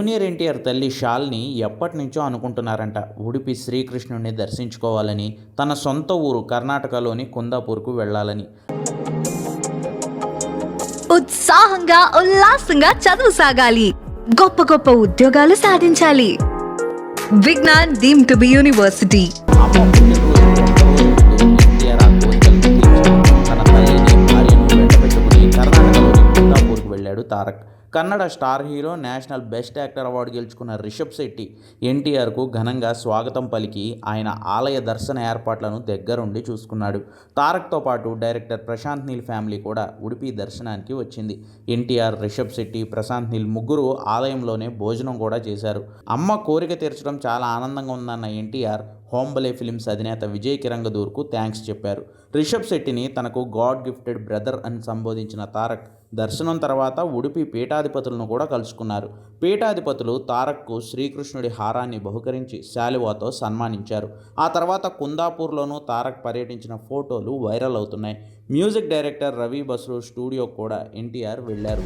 ఎన్టీఆర్ తల్లి షాల్ని ఎప్పటి నుంచో అనుకుంటున్నారంట. ఉడిపి శ్రీకృష్ణుడిని దర్శించుకోవాలని తన సొంత ఊరు కర్ణాటకలోని కుందాపూర్కు వెళ్ళాలని. ఉత్సాహంగా ఉల్లాసంగా చదువు సాగాలి. గొప్ప గొప్ప ఉద్యోగాలు సాధించాలి. Vignan deem to be university. వెళ్ళాడు Tarak. Kannada star hero national best actor award గెలుచుకున్న రిషబ్ శెట్టి ఎన్టీఆర్కు ఘనంగా స్వాగతం పలికి ఆయన ఆలయ దర్శన ఏర్పాట్లను దగ్గరుండి చూసుకున్నాడు. తారక్తో పాటు డైరెక్టర్ ప్రశాంత్ నీల్ ఫ్యామిలీ కూడా ఉడిపి దర్శనానికి వచ్చింది. ఎన్టీఆర్ రిషబ్ శెట్టి ప్రశాంత్ నీల్ ముగ్గురు ఆలయంలోనే భోజనం కూడా చేశారు. అమ్మ కోరిక తీర్చడం చాలా ఆనందంగా ఉందన్న ఎన్టీఆర్ హోంబలే ఫిలిమ్స్ అధినేత విజయ్ కిరంగదూర్కు థ్యాంక్స్ చెప్పారు. రిషబ్ శెట్టిని తనకు గాడ్ గిఫ్టెడ్ బ్రదర్ అని సంబోధించిన తారక్ దర్శనం తర్వాత ఉడిపి పీఠాధిపతులను కూడా కలుసుకున్నారు. పీఠాధిపతులు తారక్కు శ్రీకృష్ణుడి హారాన్ని బహుకరించి శాలివాతో సన్మానించారు. ఆ తర్వాత కుందాపూర్లోనూ తారక్ పర్యటించిన ఫోటోలు వైరల్ అవుతున్నాయి. Music director Ravi Basrur studio కూడా ఎన్టీఆర్ వెళ్ళారు